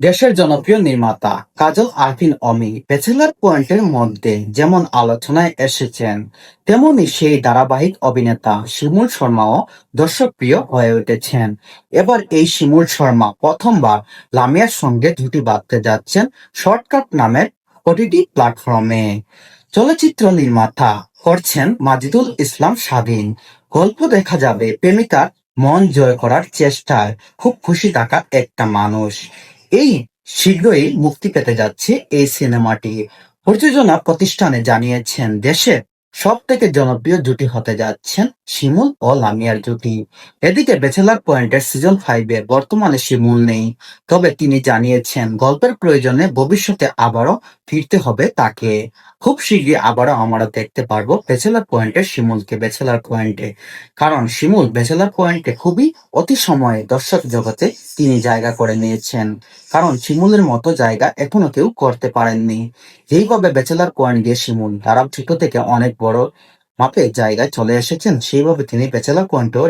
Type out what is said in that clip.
দেশের জনপ্রিয় নির্মাতা কাজল আরফিন অমি ব্যাচেলার পয়েন্টের মধ্যে যেমন আলোচনায় এসেছেন, তেমনি সেই ধারাবাহিক অভিনেতা শিমুল শর্মাও দর্শকপ্রিয় হয়ে উঠেছেন। এবার এই শিমুল শর্মা প্রথমবার লামিয়ার সঙ্গে জুটি বাঁধতে যাচ্ছেন শর্টকাট নামের ওটিটি প্ল্যাটফর্মে। চলচ্চিত্র নির্মাতা করছেন মাজিদুল ইসলাম স্বাধীন। গল্প দেখা যাবে প্রেমিকার মন জয় করার চেষ্টায়, খুব খুশি থাকা একটা মানুষ। এই শীঘ্রই মুক্তি পেতে যাচ্ছে এই সিনেমাটি। প্রযোজনা প্রতিষ্ঠানে জানিয়েছেন দেশে সব থেকে জনপ্রিয় জুটি হতে যাচ্ছেন শিমুল ও লামিয়ার জুটি। এদিকে ব্যাচেলার পয়েন্টের সিজন ফাইভে বর্তমানে শিমুল নেই। তবে তিনি জানিয়েছেন, গল্পের প্রয়োজনে ভবিষ্যতে আবারও ফিরতে হবে তাকে। খুব শীঘ্রই আবারও আমরা দেখতে পারব ব্যাচেলার পয়েন্টের শিমুলকে ব্যাচেলার পয়েন্টে কারণ শিমুল ব্যাচেলার পয়েন্টে খুবই অতি সময়ে দর্শক জগতে তিনি জায়গা করে নিয়েছেন। কারণ শিমুলের মতো জায়গা এখনও কেউ করতে পারেননি। যেইভাবে ব্যাচেলার পয়েন্ট দিয়ে শিমুল ধারাবাহিক থেকে অনেক বড়। মাপে জায়গায় চলে এসেছেন সেইভাবে তিনি ব্যাচেলার পয়েন্টেও